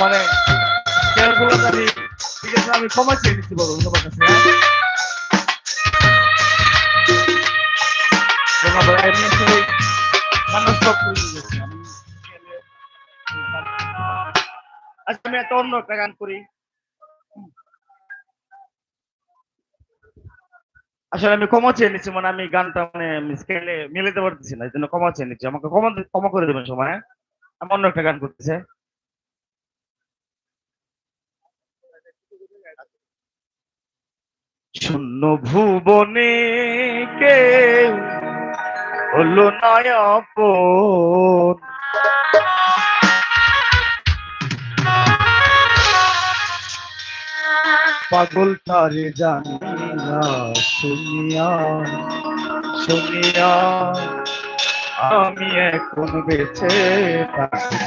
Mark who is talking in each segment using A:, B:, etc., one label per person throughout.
A: মানে আমি তোমার কাছে হ্যাঁ? আচ্ছা আমি অন্য একটা গান করি। আসলে আমি ক্ষমা চেয়ে নিচ্ছি মানে আমি গানটা মানে স্কেলে মিলাতে পারতেছি না, এই জন্য ক্ষমা চেয়ে নিচ্ছি। আমাকে ক্ষমা ক্ষমা করে দেবেন সময় হ্যাঁ? আমি অন্য একটা গান করতে শূন্য ভুবনে কে হলো নয়পন পাগল তারে জানি না শুনিয়া শুনিয়া আমি এখন বেঁচে থাকব।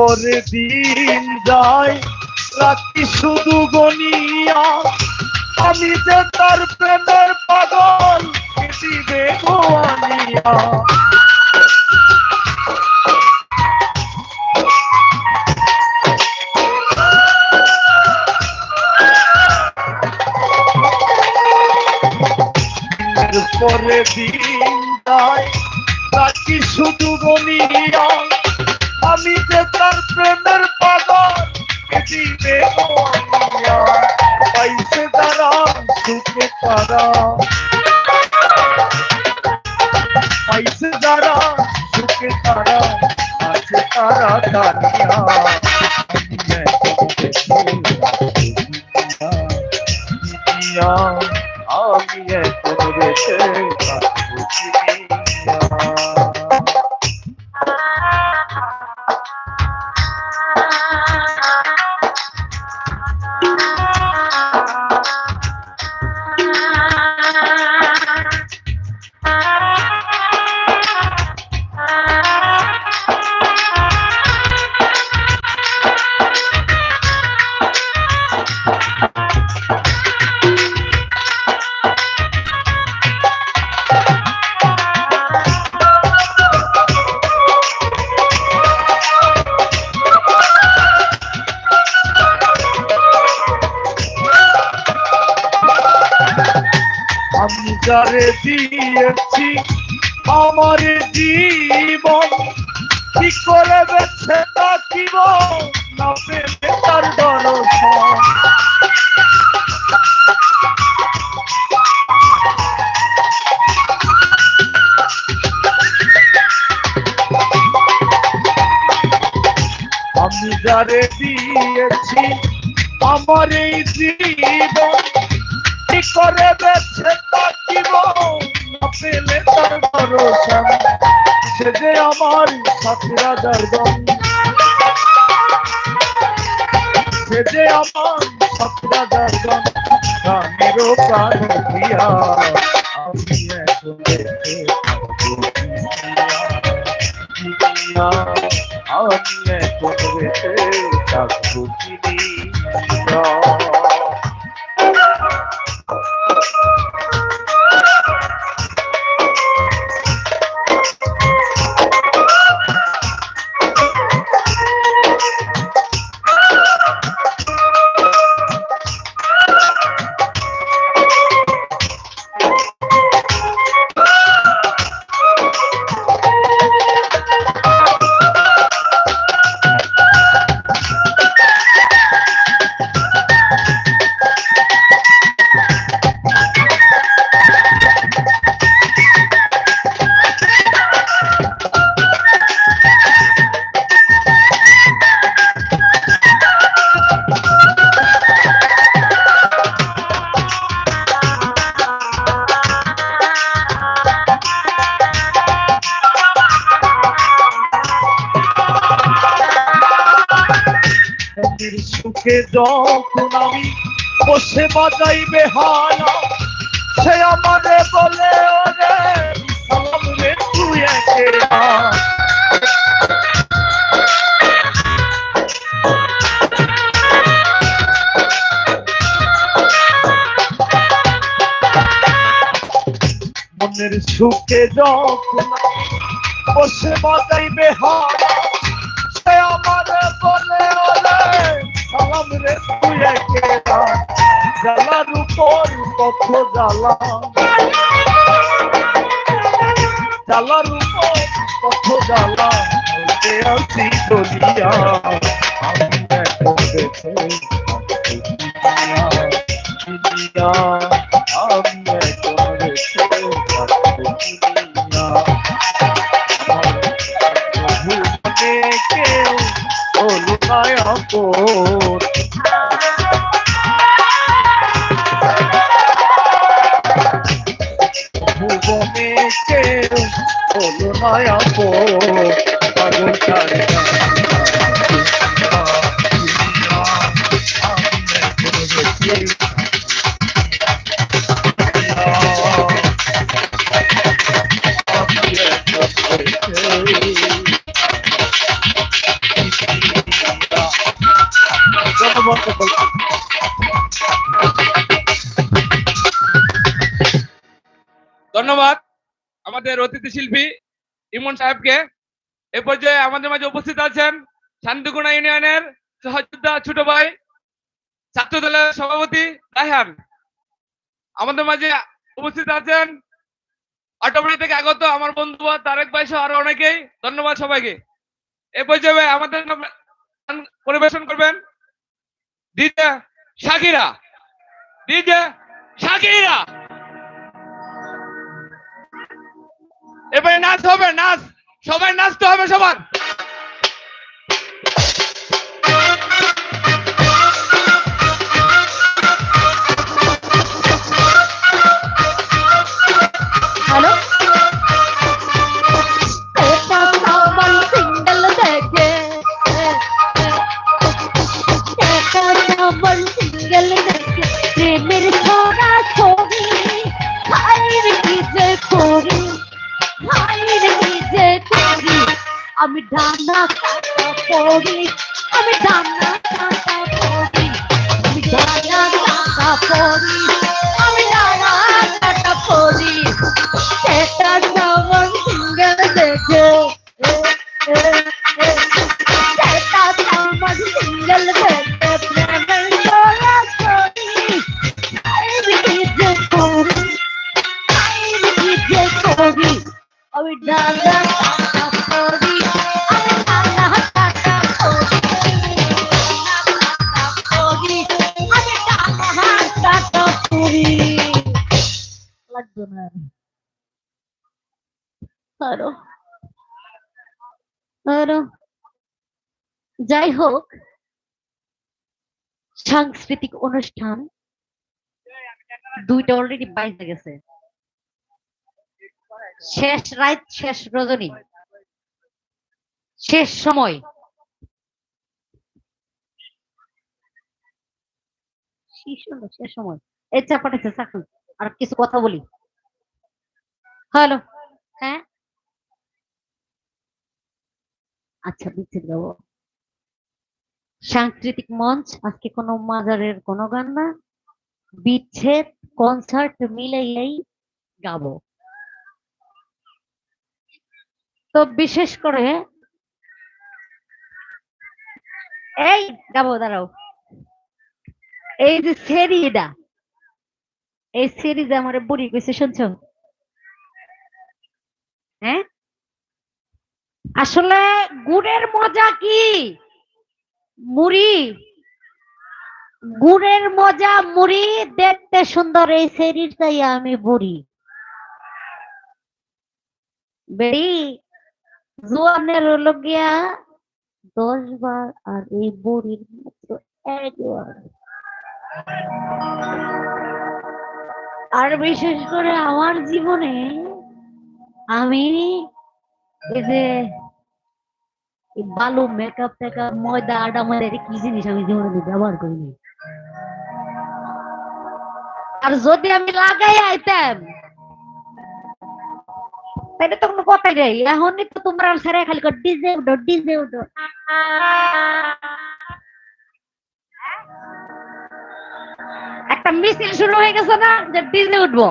A: পরে দিন যায় রাখি শুধু গনিয়া। আমি যে তার প্রেমের পাগল পৃথিবী গোয়ানিয়া পাইছে তারা সুখে তারা পাইছে যারা সুখে তারা আছে তারা দাঁড়িয়া। যারে দিয়েছি আমার জীবন। কি করে বেছে থাকিব না পেলে তার দর্শন আমি যারে দিয়েছি আমার এই তার ভরসা, সে যে আমার সাথী রাজার গণ যে আমার সত্রা দর্শন প্রাণেরও প্রাণ দিয়া আমি এখন? আমি এখন বেঁচে থাকব সুখে যখন আমি বসে বাজাই বেহালা সে আমারে বলে, ওরে, সালাম রে তুই একেরা মনের সুখে যখন বসে বাজাই বেহালা রে তুই একেরা জ্বালার উপর কত জ্বালা জ্বালার উপর কত জ্বালা হইতে আসি দলিয়া আমি এখন বেঁচে আমি এখন বেঁচে থাকতে হলো না আপন। পাগল ছাড়ে না। আমি এখন বেঁচে আমি এখন বেঁচে ধন্যবাদ সকলকে।
B: ধন্যবাদ আমাদের অতিথি শিল্পী ইমন সাহেবকে। এ পর্যায়ে আমাদের মাঝে উপস্থিত আছেন শান্তিগুণা ইউনিয়নের সহযোদ্ধা ছোট ভাই ছাত্র দলের সভাপতি রায়হান। আমাদের মাঝে উপস্থিত আছেন আটবাড়ি থেকে আগত আমার বন্ধু তারেক ভাই সহ আরও অনেকেই। ধন্যবাদ সবাইকে। এ পর্যায়ে আমাদের পরিবেশন করবেন। DJ Shakira. DJ Shakira! এবারে নাচ হবে নাচ। সবাই নাচতে হবে সবার।
C: আমি ডানা কাটা পড়ি আমি ডানা কাটা পড়ি আমি ডানা কাটা পড়ি যাই হোক সাংস্কৃতিক অনুষ্ঠান দুইটা অলরেডি বাইরে গেছে। শেষ রাত, শেষ রজনী। শেষ সময়। শেষ সময় এই চা পাঠাচ্ছে চাকুন আর কিছু কথা বলি। হ্যালো হ্যাঁ? আচ্ছা দিচ্ছি দেবো সাংস্কৃতিক মঞ্চ, আজকে কোনো মাজারের কোনো গান না। বিচ্ছেদ কনসার্ট মিলেই গাবো। তো বিশেষ করে এই, গাবো, দাঁড়াও। এই যে সেরিটা এই সেরি যে আমার বুড়ি কইছে, শুনছো? হ্যাঁ? আসলে গুড়ের মজা কি? মুড়ি। গুড়ের মজা মুড়ি, দেখতে সুন্দর এই সেরির তাই আমি বুড়ি। বেড়ি, জোয়ানের হলো গিয়া দশ বার আর এই বুড়ির মাত্র একবার আর বিশেষ করে আমার জীবনে আমি এই যে বালু মেকআপ টেকআপ ময়দা আডা ময়দা, এটা কি জিনিস? আমি জীবনে ব্যবহার করিনি। আর যদি আমি লাগাই আইতাম তাহলে তো কোনো কথাই নেই। এখনই তো তোমরা ছেড়ে খালি ডিজে উঠো ডিজে উঠো। একটা মিছিল শুরু হয়ে গেছে না, যে ডিজে উঠবো।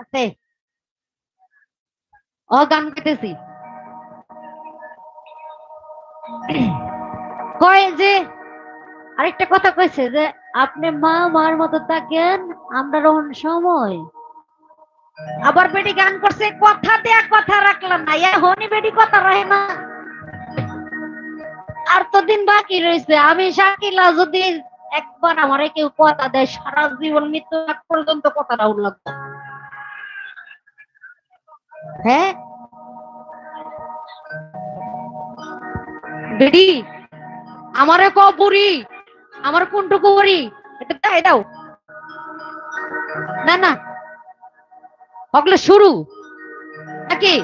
C: আছে। ও গান গাইতেছি। কয় যে, আরেকটা কথা কইছে যে, আপনি মা, মার মতো থাকেন, আমরা রহন সময়। আবার বেটি গান করছে, কথা দেয়া কথা রাখলাম না, এখনই বেটি কথা রাখে না। আর তো দিন বাকি রয়েছে আমি শাকিলা যদি একবার আমারে কেউ কথা দেয়, সারা জীবন মৃত্যু পর্যন্ত কথাটা উল্লেখ হ্যাঁ? বেডি, আমারে ক বুড়ি, আমার কোনটুকু বুড়ি? এটা দাও দাও। না না। ওগুলো শুরু। নাকি?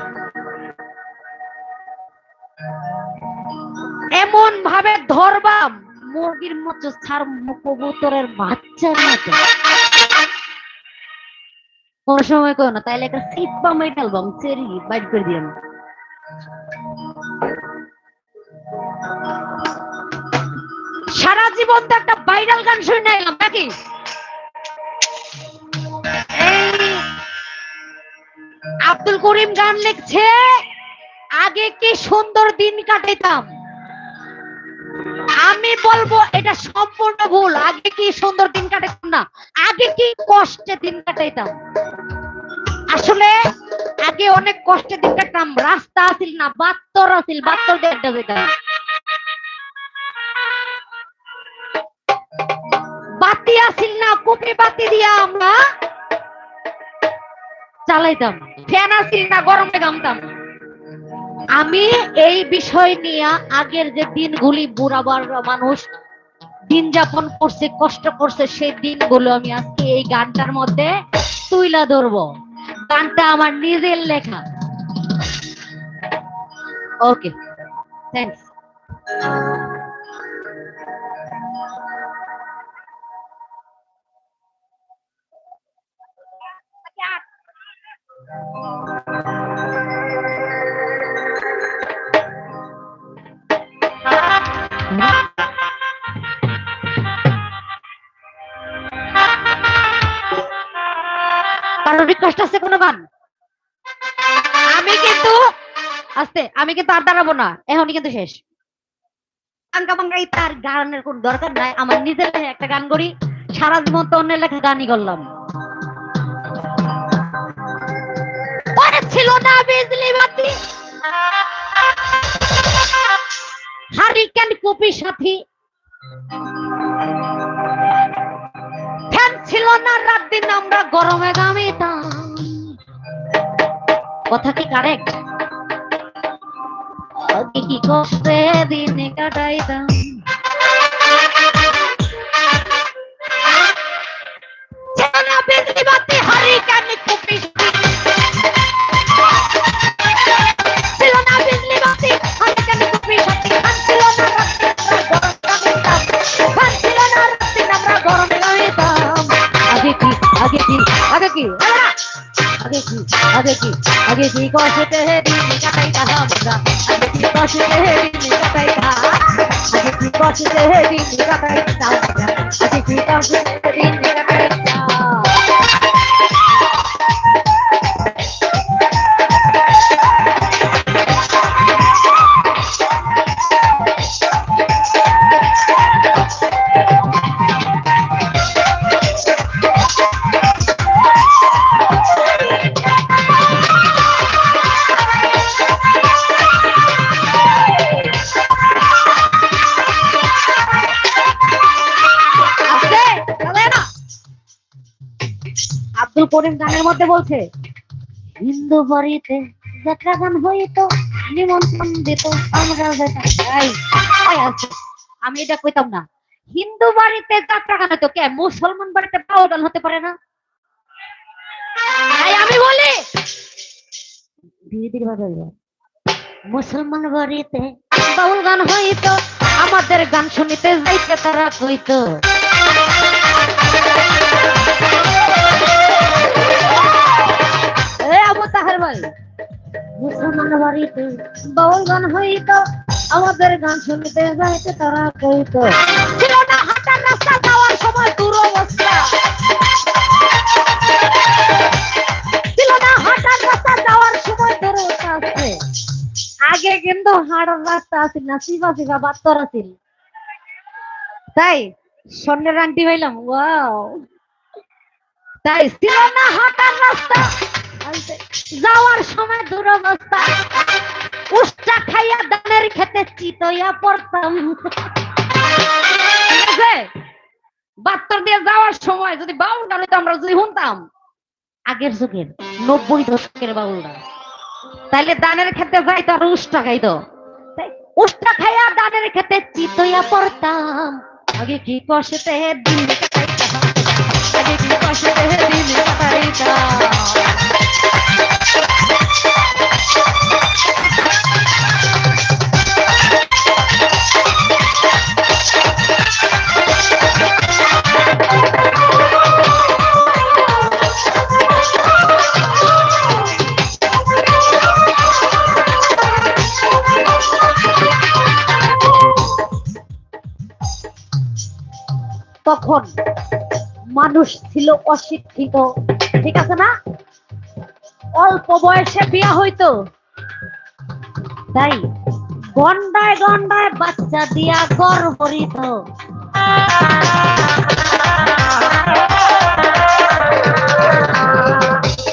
C: এমন ভাবে ধরবাম মুরগির মতো ছাড় কবুতরের বাচ্চার মতো কোন সময় কেউ না, তাইলে একটা সিট বাম এটালবাম চেরি বাইট করে দিলাম সারা জীবন তো একটা ভাইরাল গান শুনে এলাম নাকি? আব্দুল করিম গান লিখছে, আগে কি সুন্দর দিন কাটাইতাম? আমি বলব, এটা সম্পূর্ণ ভুল। আগে কি সুন্দর দিন কাটাইতাম না, আগে কি কষ্টে দিন কাটাইতাম? আসলে আগে অনেক কষ্টে দিন কাটাম রাস্তা আছিল না, বাত্তর আছিল, বাত্তর দিয়ে আছিল না কুপি বাতি দিয়া আমরা চালাইতাম ফ্যান আছিল না গরমে গামতাম। আমি এই বিষয় নিয়ে আগের যে দিনগুলি বুড়াবার মানুষ দিন যাপন করছে, কষ্ট করছে, সেই দিনগুলো আমি আজকে এই গানটার মধ্যে তুইলা ধরবো। গানটা আমার নিজের লেখা। ওকে থ্যাংকস আস্তে আমি কিন্তু আর দাঁড়াবো না। এখনই কিন্তু শেষ। আঙ্কা বাঙ্গাই তার গানের কোন দরকার নাই। আমার নিজের একটা গান করি, সারা জীবন তো অন্যের লেখা গানই করলাম। ছিল না বিজলি বাতি। হারিকেন কপি সাথী। ফ্যান ছিল না রাত দিন, আমরা গরমে গামিতাম। কথা কি কারেক্ট నీకొస్తే దీన్ని కటైతం आगे की आगे की आगे की आगे की आगे की कौशल है दीदी का कई का हम ছিল না রাত আগে কি আগে কি কষ্টে দিন কাটাইতা আমরা আগে কি কষ্টে দিন করিম গানের মধ্যে বলছে, হিন্দু বাড়িতে যাত্রা গান হইতো, নিমন্ত্রণ দিত আমরা। আমি এটা কইতাম না। হিন্দু বাড়িতে যাত্রা গান হইতো কে? মুসলমান বাড়িতে বাউল গান হতে পারে না? আমি বলি! ধীরে ধীরে মুসলমান বাড়িতে বাউল গান হইতো, আমাদের গান শুনিতে যাইতে তারা কইতো। মুসলমান বাড়িতে বাউল গান আমাদের গান শুনিতে যাইতে তারা হাঁটার রাস্তা যাওয়ার সময় দুরবস্থা আছে। আগে কিন্তু হাঁটার রাস্তা আছিল না সিবা সিবা বাত্তর আছিল। তাই স্বর্ণের আংটি পাইলাম, ওয়াও। তাই ছিল না হাঁটার রাস্তা। যাওয়ার সময় দুরবস্থা। উষ্টা খাইয়া দানের খেতে চিতইয়া পড়তাম। ঠিক দিয়ে যাওয়ার সময় যদি বাউল গান হইতো, আমরা যদি শুনতাম। আগের যুগের, নব্বই দশকের বাউল গান তাহলে দানের খেতে যাইতো আর উষ্টা খাইতো। উষ্টা খাইয়া দানের খেতে চিতইয়া পড়তাম। আগে কি কষ্টে দিন কাটাইতাম? আগে কি কষ্টে দিন কাটাইতাম? তখন মানুষ ছিল অশিক্ষিত ঠিক আছে না? অল্প বয়সে বিয়া হইতো। তাই গন্ডায় গন্ডায় বাচ্চা দিয়া গর হরিত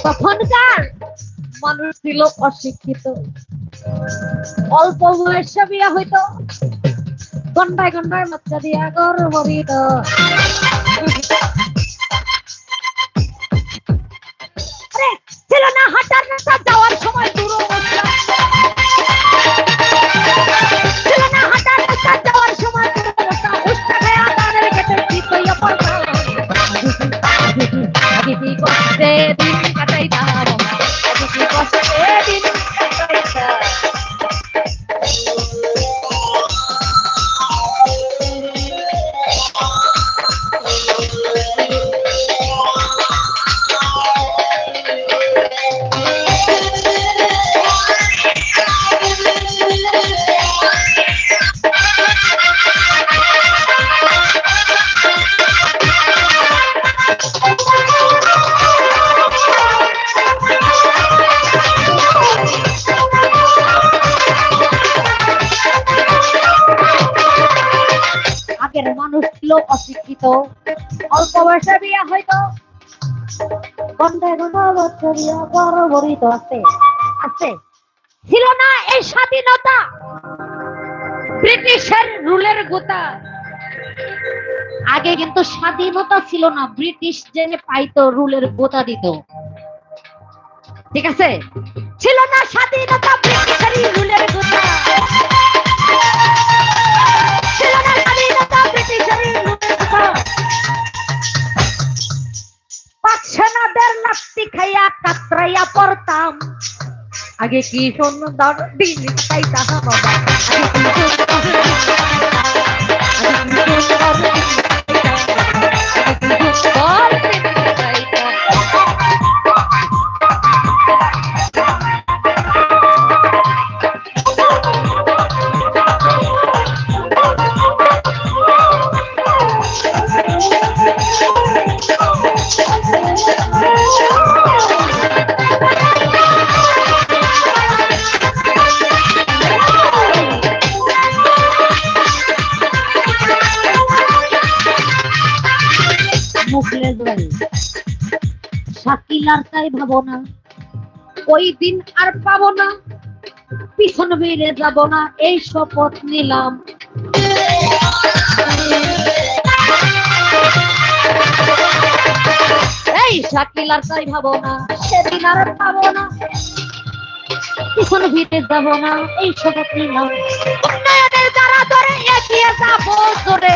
C: তখনকার মানুষ ছিল অশিক্ষিত। অল্প বয়সে বিয়া হইতো। গন্ডায় গন্ডায় বাচ্চা দিয়া গর আছে আছে। ছিল না এই স্বাধীনতা। ব্রিটিশের রুলের গোতা। আগে কিন্তু স্বাধীনতা ছিল না, ব্রিটিশ জেনে পাইতো রুলের গোতা দিত। ঠিক আছে? ছিল না স্বাধীনতা, ব্রিটিশেরই রুলের গোতা। পাকসেনাদের নাস্তি খাইয়া কাতরাইয়া পড়তাম। আগে কি সুন্দর দিন কাটাইতাম বাবা। আগে কি সুন্দর দিন শাকিলার তাই ভাবো না। ওই দিন আর পাবো না। পিছন মেরে যাব না। এই শপথ নিলাম। এই শাকিলার তাই ভাবো না। সেদিন আর পাবো না। পিছন ভিটে যাব না। এই শপথ নিলাম। উন্নয়নের দ্বারা ধরে এগিয়ে যাব জোরে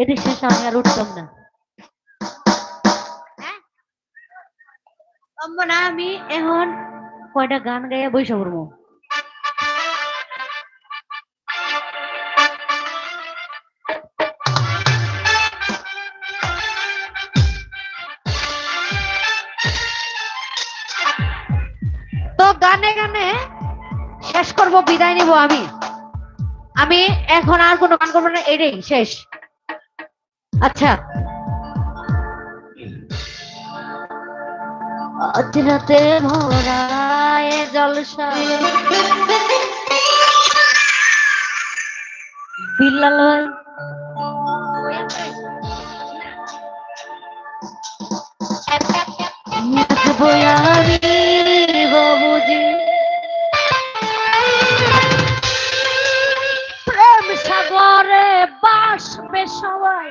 C: এটি শেষ আমি আর উঠতাম না। হ্যাঁ? আমি এখন কয়টা গান গাইয়া বৈশা করব তো গানে গানে শেষ করব, বিদায় নিব আমি। আমি এখন আর কোনো গান করব না, এটাই, শেষ। আচ্ছা। আজ রাতে ভরা জলসা। বিল্লাল বাবুজি। প্রেম সাগরে বাসবে সবাই।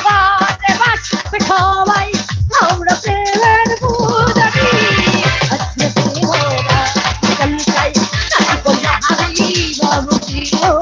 C: সবাই। আমরা প্রেমের পূজারি। আজ রাতে ভরা জল খাই বুঝা বাবুজি ও